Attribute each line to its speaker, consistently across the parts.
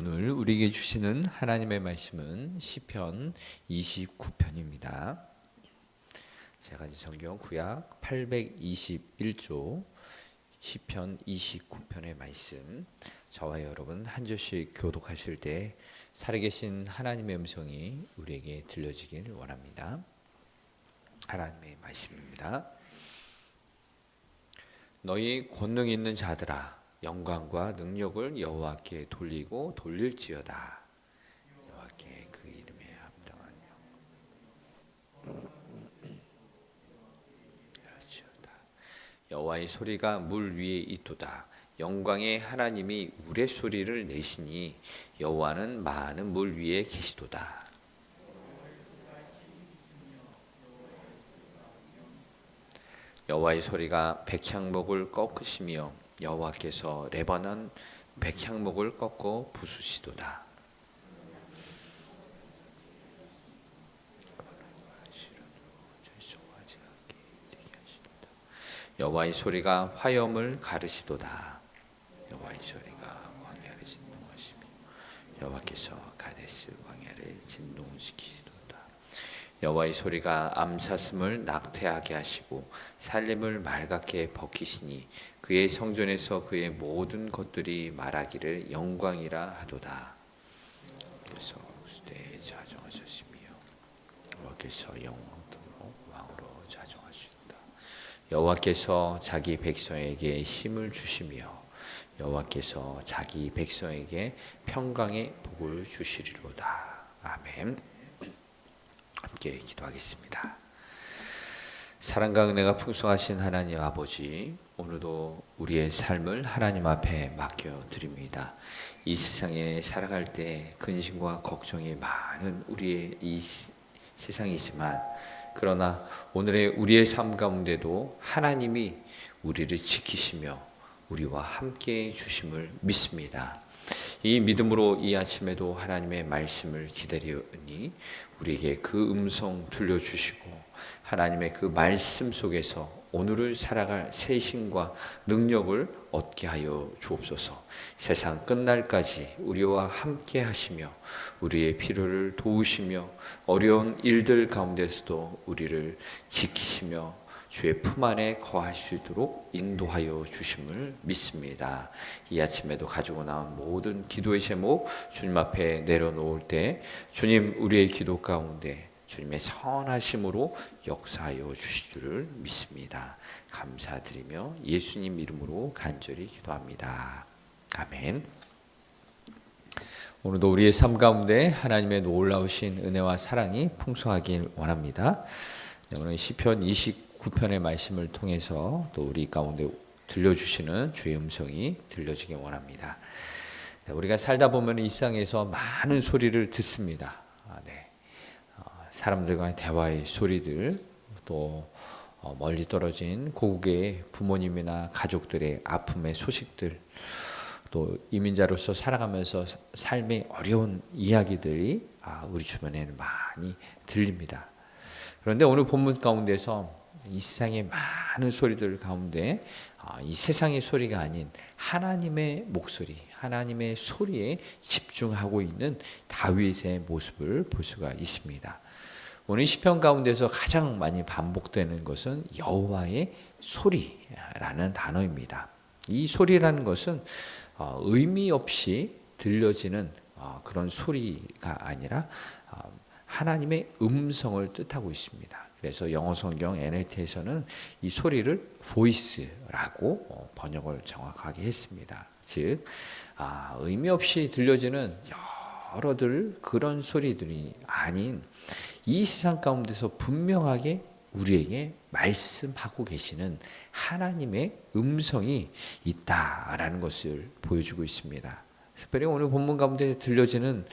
Speaker 1: 오늘 우리에게 주시는 하나님의 말씀은 시편 29편입니다. 제가 이제 성경 구약 821조 시편 29편의 말씀 저와 여러분 한 절씩 교독하실 때 살아계신 하나님의 음성이 우리에게 들려지길 원합니다. 하나님의 말씀입니다. 너희 권능 있는 자들아 영광과 능력을 여호와께 돌리고 돌릴지어다. 여호와께 그 이름에 합당한 영광을지어다. 여호와의 소리가 물 위에 있도다. 영광의 하나님이 우레 소리를 내시니 여호와는 많은 물 위에 계시도다. 여호와의 소리가 백향목을 꺾으시며 여호와께서 레바논 백향목을 꺾고 부수시도다. 여호와의 소리가 화염을 가르시도다. 여호와의 소리가 광야를 진동하시며 여호와께서 가데스 광야를 진동시키시도다. 여호와의 소리가 암사슴을 낙태하게 하시고 살림을 맑게 벗기시니 그의 성전에서 그의 모든 것들이 말하기를 영광이라 하도다. 그래서 수대에 자정하셨으며 여호와께서 영원토록 왕으로 자정하시도다. 여호와께서 자기 백성에게 힘을 주시며 여호와께서 자기 백성에게 평강의 복을 주시리로다. 아멘. 함께 기도하겠습니다. 사랑과 은혜가 풍성하신 하나님 아버지, 오늘도 우리의 삶을 하나님 앞에 맡겨 드립니다. 이 세상에 살아갈 때 근심과 걱정이 많은 우리의 이 세상이지만, 그러나 오늘의 우리의 삶 가운데도 하나님이 우리를 지키시며 우리와 함께 주심을 믿습니다. 이 믿음으로 이 아침에도 하나님의 말씀을 기다리니 우리에게 그 음성 들려주시고 하나님의 그 말씀 속에서 오늘을 살아갈 새신과 능력을 얻게 하여 주옵소서. 세상 끝날까지 우리와 함께 하시며 우리의 필요를 도우시며 어려운 일들 가운데서도 우리를 지키시며 주의 품 안에 거할 수 있도록 인도하여 주심을 믿습니다. 이 아침에도 가지고 나온 모든 기도의 제목 주님 앞에 내려놓을 때 주님 우리의 기도 가운데 주님의 선하심으로 역사하여 주실 줄을 믿습니다. 감사드리며 예수님 이름으로 간절히 기도합니다. 아멘. 오늘도 우리의 삶 가운데 하나님의 놀라우신 은혜와 사랑이 풍성하길 원합니다. 네, 오늘 시편 29편의 말씀을 통해서 또 우리 가운데 들려주시는 주의 음성이 들려지길 원합니다. 네, 우리가 살다 보면 일상에서 많은 소리를 듣습니다. 아, 네. 어, 사람들과의 대화의 소리들, 또 어, 멀리 떨어진 고국의 부모님이나 가족들의 아픔의 소식들, 또 이민자로서 살아가면서 삶의 어려운 이야기들이 아, 우리 주변에는 많이 들립니다. 그런데 오늘 본문 가운데서 이 세상의 많은 소리들 가운데 아, 이 세상의 소리가 아닌 하나님의 목소리, 하나님의 소리에 집중하고 있는 다윗의 모습을 볼 수가 있습니다. 오늘 시편 가운데서 가장 많이 반복되는 것은 여호와의 소리라는 단어입니다. 이 소리라는 것은 어, 의미 없이 들려지는 어, 그런 소리가 아니라 어, 하나님의 음성을 뜻하고 있습니다. 그래서 영어 성경 NLT에서는 이 소리를 voice라고 번역을 정확하게 했습니다. 즉, 아, 의미 없이 들려지는 여러들 그런 소리들이 아닌 이 세상 가운데서 분명하게 우리에게 말씀하고 계시는 하나님의 음성이 있다라는 것을 보여주고 있습니다. 특별히 오늘 본문 가운데 들려지는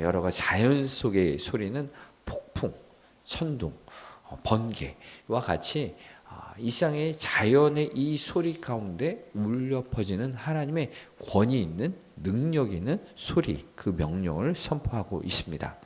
Speaker 1: 여러 가지 자연 속의 소리는 폭풍, 천둥, 어, 번개와 같이 이상의 자연의 이 소리 가운데 울려 퍼지는 하나님의 권위 있는 능력 있는 소리 그 명령을 선포하고 있습니다.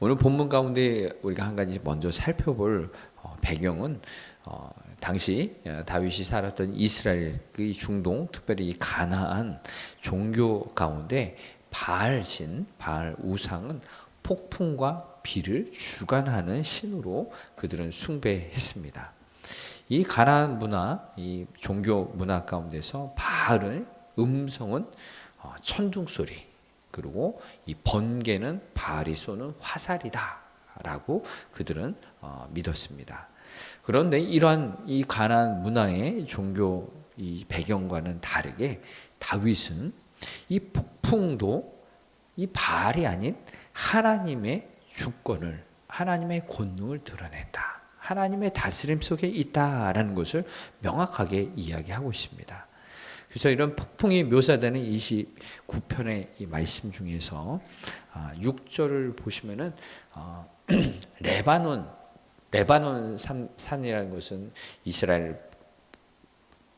Speaker 1: 오늘 본문 가운데 우리가 한 가지 먼저 살펴볼 어, 배경은 어, 당시 어, 다윗이 살았던 이스라엘 그 중동 특별히 이 가나안 종교 가운데 바알신 바알 우상은 폭풍과 비를 주관하는 신으로 그들은 숭배했습니다. 이 가나안 문화, 이 종교 문화 가운데서 바알의 음성은 어, 천둥 소리, 그리고 이 번개는 바알이 쏘는 화살이다라고 그들은 어, 믿었습니다. 그런데 이러한 이 가나안 문화의 종교 이 배경과는 다르게 다윗은 이 폭풍도 이 바알이 아닌 하나님의 주권을 하나님의 권능을 드러낸다. 하나님의 다스림 속에 있다라는 것을 명확하게 이야기하고 있습니다. 그래서 이런 폭풍이 묘사되는 29편의 이 말씀 중에서 6절을 보시면은 어, 레바논 레바논 산, 산이라는 것은 이스라엘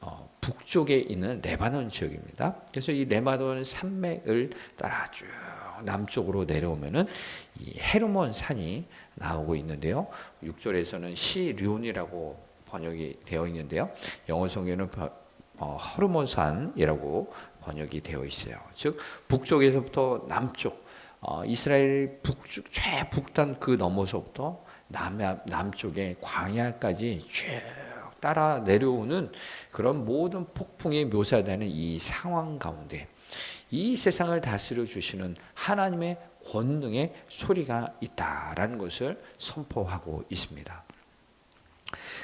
Speaker 1: 어, 북쪽에 있는 레바논 지역입니다. 그래서 이 레바논 산맥을 따라 쭉 남쪽으로 내려오면은 이 헤르몬 산이 나오고 있는데요. 6절에서는 시리온이라고 번역이 되어 있는데요. 영어 성경에는 어, 허르몬산이라고 번역이 되어 있어요. 즉 북쪽에서부터 남쪽 어, 이스라엘 북쪽 최북단 그 너머서부터 남 남쪽에 광야까지 쭉 따라 내려오는 그런 모든 폭풍이 묘사되는 이 상황 가운데 이 세상을 다스려 주시는 하나님의 권능의 소리가 있다라는 것을 선포하고 있습니다.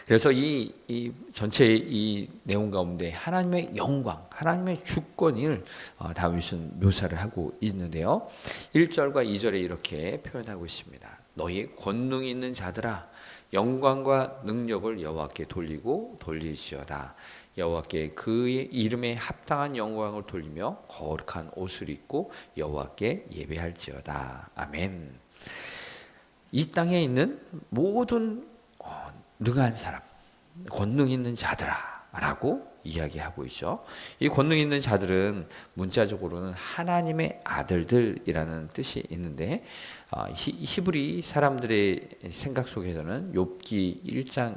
Speaker 1: 그래서 이, 이 전체 이 내용 가운데 하나님의 영광, 하나님의 주권을 어, 다윗은 묘사를 하고 있는데요. 1절과 2절에 이렇게 표현하고 있습니다. 너희 권능 있는 자들아 영광과 능력을 여호와께 돌리고 돌리시어다. 여호와께 그의 이름에 합당한 영광을 돌리며 거룩한 옷을 입고 여호와께 예배할지어다. 아멘. 이 땅에 있는 모든 능한 사람, 권능 있는 자들아라고 이야기하고 있죠. 이 권능 있는 자들은 문자적으로는 하나님의 아들들이라는 뜻이 있는데 아, 히브리 사람들의 생각 속에서는 욥기 1장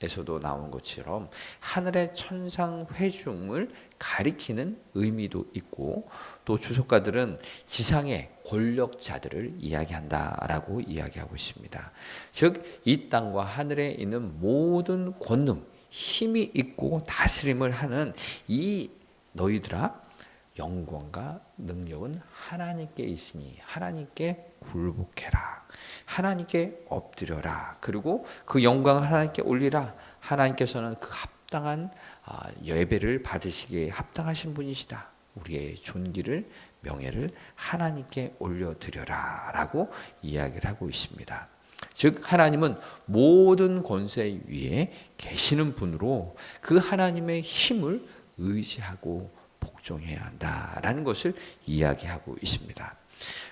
Speaker 1: 에서도 나온 것처럼 하늘의 천상 회중을 가리키는 의미도 있고 또 주석가들은 지상의 권력자들을 이야기한다라고 이야기하고 있습니다. 즉 이 땅과 하늘에 있는 모든 권능, 힘이 있고 다스림을 하는 이 너희들아 영광과 능력은 하나님께 있으니 하나님께 굴복해라. 하나님께 엎드려라. 그리고 그 영광을 하나님께 올리라. 하나님께서는 그 합당한 아, 예배를 받으시기에 합당하신 분이시다. 우리의 존귀를 명예를 하나님께 올려드려라라고 이야기를 하고 있습니다. 즉 하나님은 모든 권세 위에 계시는 분으로 그 하나님의 힘을 의지하고 복종해야 한다라는 것을 이야기하고 있습니다.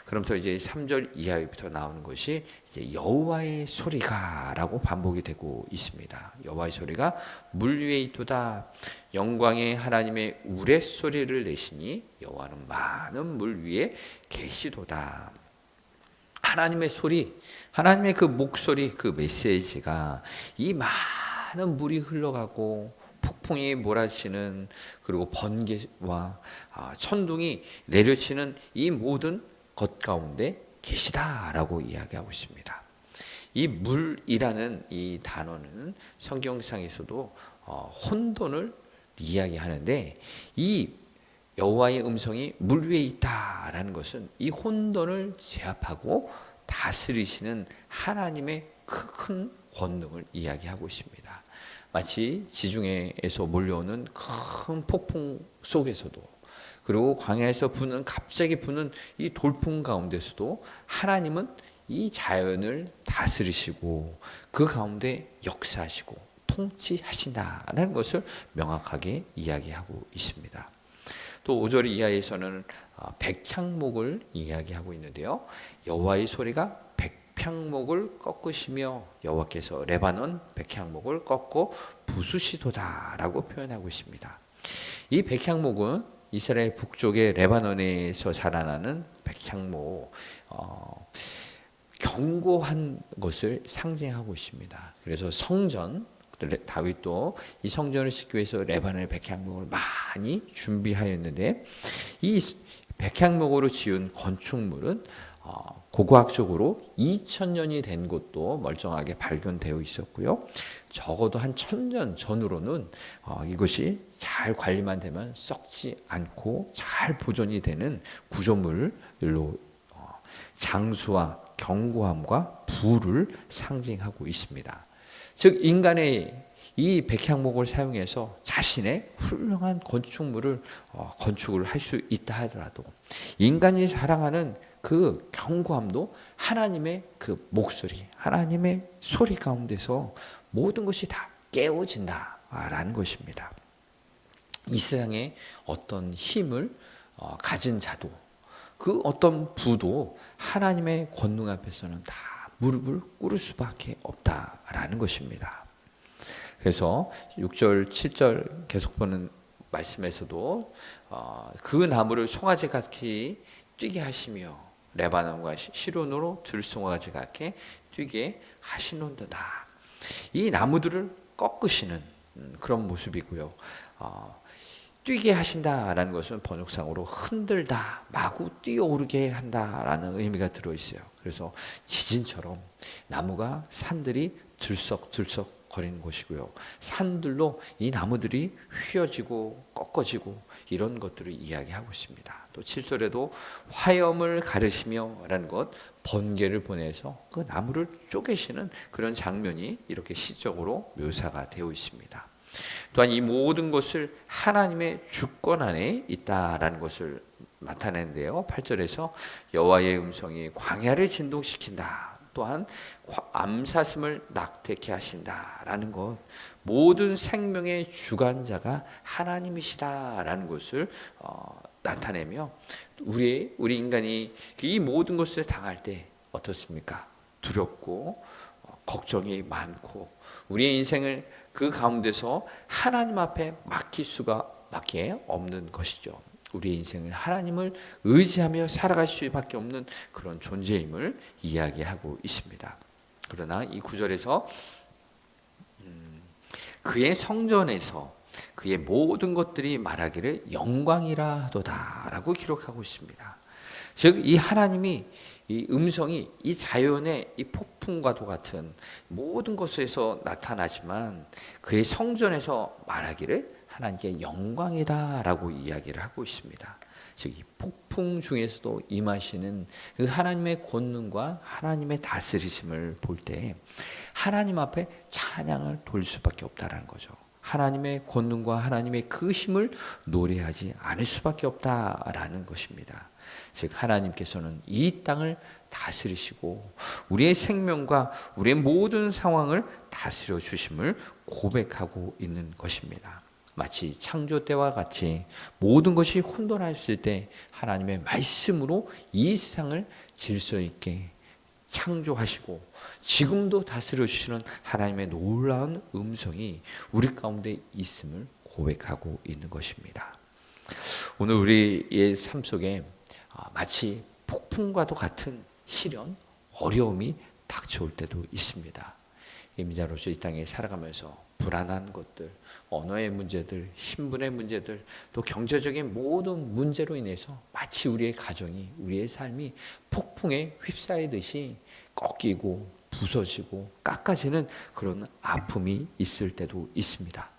Speaker 1: 그럼부터 이제 3절 이하부터 나오는 것이 이제 여호와의 소리가라고 반복이 되고 있습니다. 여호와의 소리가 물 위에 있도다. 영광의 하나님의 우레 소리를 내시니 여호와는 많은 물 위에 계시도다. 하나님의 소리, 하나님의 그 목소리, 그 메시지가 이 많은 물이 흘러가고 폭풍이 몰아치는 그리고 번개와 아, 천둥이 내려치는 이 모든 것 가운데 계시다라고 이야기하고 있습니다. 이 물이라는 이 단어는 성경상에서도 어, 혼돈을 이야기하는데 이 여호와의 음성이 물 위에 있다라는 것은 이 혼돈을 제압하고 다스리시는 하나님의 큰 권능을 이야기하고 있습니다. 마치 지중해에서 몰려오는 큰 폭풍 속에서도 그리고 광야에서 부는 갑자기 부는 이 돌풍 가운데서도 하나님은 이 자연을 다스리시고 그 가운데 역사하시고 통치하신다는 것을 명확하게 이야기하고 있습니다. 또 5절 이하에서는 아, 백향목을 이야기하고 있는데요. 여호와의 소리가 백향목을 꺾으시며 여호와께서 레바논 백향목을 꺾고 부수시도다라고 표현하고 있습니다. 이 백향목은 이스라엘 북쪽의 레바논에서 자라나는 백향목 어, 경고한 것을 상징하고 있습니다. 그래서 성전 레- 다윗도 이 성전을 짓기 위해서 레바논의 백향목을 많이 준비하였는데 이 백향목으로 지은 건축물은 어, 고고학적으로 2000년이 된 곳도 멀쩡하게 발견되어 있었고요. 적어도 한 1000년 전으로는 어, 이것이 잘 관리만 되면 썩지 않고 잘 보존이 되는 구조물로 어, 장수와 견고함과 부를 상징하고 있습니다. 즉 인간의 이 백향목을 사용해서 자신의 훌륭한 건축물을 어, 건축을 할 수 있다 하더라도 인간이 자랑하는 그 견고함도 하나님의 그 목소리, 하나님의 소리 가운데서 모든 것이 다 깨어진다라는 것입니다. 이 세상에 어떤 힘을 어, 가진 자도 그 어떤 부도 하나님의 권능 앞에서는 다 무릎을 꿇을 수밖에 없다라는 것입니다. 그래서 6절, 7절 계속 보는 말씀에서도 어, 그 나무를 송아지 같이 뛰게 하시며 레바논과 시- 시론으로 들송아지 같게 뛰게 하시는도다. 이 나무들을 꺾으시는 음, 그런 모습이고요. 어, 뛰게 하신다라는 것은 번역상으로 흔들다, 마구 뛰어오르게 한다라는 의미가 들어 있어요. 그래서 지진처럼 나무가 산들이 들썩들썩 거리는 것이고요. 산들로 이 나무들이 휘어지고 꺾어지고 이런 것들을 이야기하고 있습니다. 또 7절에도 화염을 가르시며라는 것 번개를 보내서 그 나무를 쪼개시는 그런 장면이 이렇게 시적으로 묘사가 되어 있습니다. 또한 이 모든 것을 하나님의 주권 안에 있다라는 것을 나타내는데요. 8절에서 여호와의 음성이 광야를 진동시킨다. 또한 과- 암사슴을 낙태케 하신다라는 것. 모든 생명의 주관자가 하나님이시다라는 것을 어, 나타내며 우리 우리 인간이 이 모든 것을 당할 때 어떻습니까? 두렵고 어, 걱정이 많고 우리의 인생을 그 가운데서 하나님 앞에 맡길 수가 밖에 없는 것이죠. 우리의 인생을 하나님을 의지하며 살아갈 수밖에 없는 그런 존재임을 이야기하고 있습니다. 그러나 이 구절에서 음, 그의 성전에서 그의 모든 것들이 말하기를 영광이라 하도다라고 기록하고 있습니다. 즉 이 하나님이 이 음성이 이 자연의 이 폭풍과도 같은 모든 것에서 나타나지만 그의 성전에서 말하기를 하나님께 영광이다라고 이야기를 하고 있습니다. 즉이 폭풍 중에서도 임하시는 그 하나님의 권능과 하나님의 다스리심을 볼 때 하나님 앞에 찬양을 돌릴 수밖에 없다라는 거죠. 하나님의 권능과 하나님의 그 힘을 노래하지 않을 수밖에 없다라는 것입니다. 즉 하나님께서는 이 땅을 다스리시고 우리의 생명과 우리의 모든 상황을 다스려 주심을 고백하고 있는 것입니다. 마치 창조 때와 같이 모든 것이 혼돈했을 때 하나님의 말씀으로 이 세상을 질서 있게 창조하시고 지금도 다스려 주시는 하나님의 놀라운 음성이 우리 가운데 있음을 고백하고 있는 것입니다. 오늘 우리의 삶 속에 아, 마치 폭풍과도 같은 시련, 어려움이 닥쳐올 때도 있습니다. 임자로서 이 땅에 살아가면서 불안한 것들, 언어의 문제들, 신분의 문제들, 또 경제적인 모든 문제로 인해서 마치 우리의 가정이, 우리의 삶이 폭풍에 휩싸이듯이 꺾이고 부서지고 깎아지는 그런 아픔이 있을 때도 있습니다.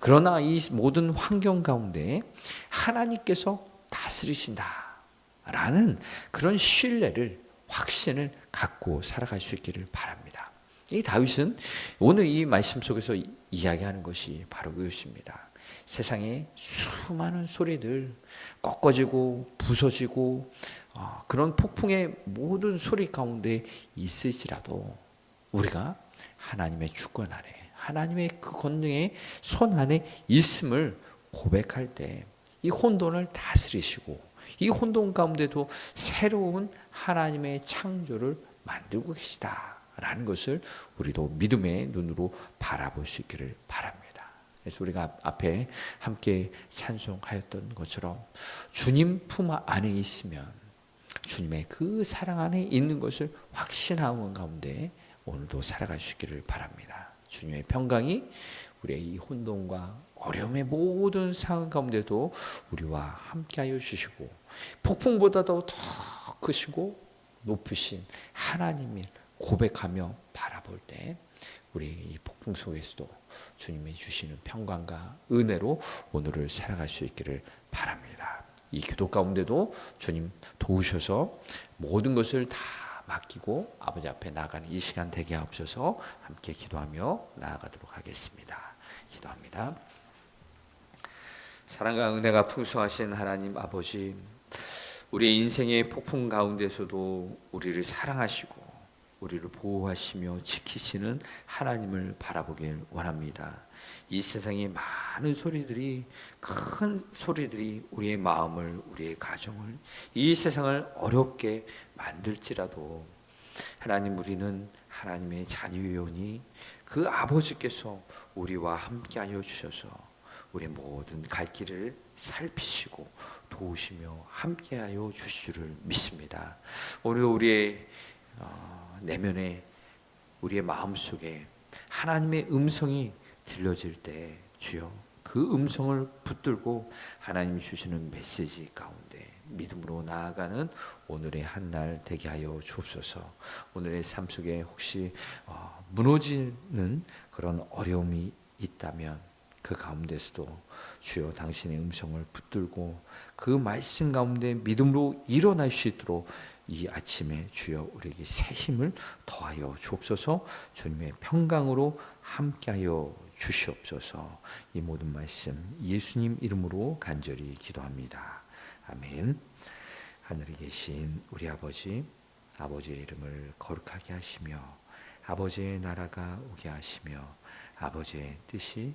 Speaker 1: 그러나 이 모든 환경 가운데 하나님께서 다스리신다라는 그런 신뢰를 확신을 갖고 살아갈 수 있기를 바랍니다. 이 다윗은 오늘 이 말씀 속에서 이- 이야기하는 것이 바로 그것입니다. 세상에 수많은 소리들 꺾어지고 부서지고 어, 그런 폭풍의 모든 소리 가운데 있을지라도 우리가 하나님의 주권 아래 하나님의 그 권능의 손 안에 있음을 고백할 때 이 혼돈을 다스리시고 이 혼돈 가운데도 새로운 하나님의 창조를 만들고 계시다 라는 것을 우리도 믿음의 눈으로 바라볼 수 있기를 바랍니다. 그래서 우리가 앞에 함께 찬송하였던 것처럼 주님 품 안에 있으면 주님의 그 사랑 안에 있는 것을 확신하는 가운데 오늘도 살아갈 수 있기를 바랍니다. 주님의 평강이 우리의 이 혼돈과 어려움의 모든 상황 가운데도 우리와 함께하여 주시고 폭풍보다도 더 크시고 높으신 하나님을 고백하며 바라볼 때 우리 이 폭풍 속에서도 주님이 주시는 평강과 은혜로 오늘을 살아갈 수 있기를 바랍니다. 이 기도 가운데도 주님 도우셔서 모든 것을 다 맡기고 아버지 앞에 나가는 이 시간 되게 하옵소서 함께 기도하며 나아가도록 하겠습니다. 기도합니다. 사랑과 은혜가 풍성하신 하나님 아버지 우리 인생의 폭풍 가운데서도 우리를 사랑하시고 우리를 보호하시며 지키시는 하나님을 바라보길 원합니다. 이 세상의 많은 소리들이 큰 소리들이 우리의 마음을 우리의 가정을 이 세상을 어렵게 만들지라도 하나님 우리는 하나님의 자녀이오니 그 아버지께서 우리와 함께하여 주셔서 우리의 모든 갈 길을 살피시고 도우시며 함께하여 줄 믿습니다. 오늘 우리의 어, 내면에 우리의 마음 속에 하나님의 음성이 들려질 때 주여 그 음성을 붙들고 하나님이 주시는 메시지 가운데 믿음으로 나아가는 오늘의 한 날 되게 하여 주옵소서. 오늘의 삶 속에 혹시 어, 무너지는 그런 어려움이 있다면 그 가운데서도 주여 당신의 음성을 붙들고 그 말씀 가운데 믿음으로 일어날 수 있도록 이 아침에 주여 우리에게 새 힘을 더하여 주옵소서 주님의 평강으로 함께하여 주시옵소서 이 모든 말씀 예수님 이름으로 간절히 기도합니다. 아멘. 하늘에 계신 우리 아버지 아버지의 이름을 거룩하게 하시며 아버지의 나라가 오게 하시며 아버지의 뜻이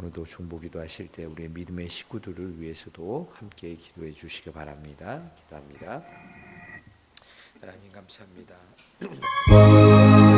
Speaker 1: 오늘도 중보기도 하실 때 우리의 믿음의 식구들을 위해서도 함께 기도해 주시기 바랍니다. 기도합니다. 하나님 감사합니다.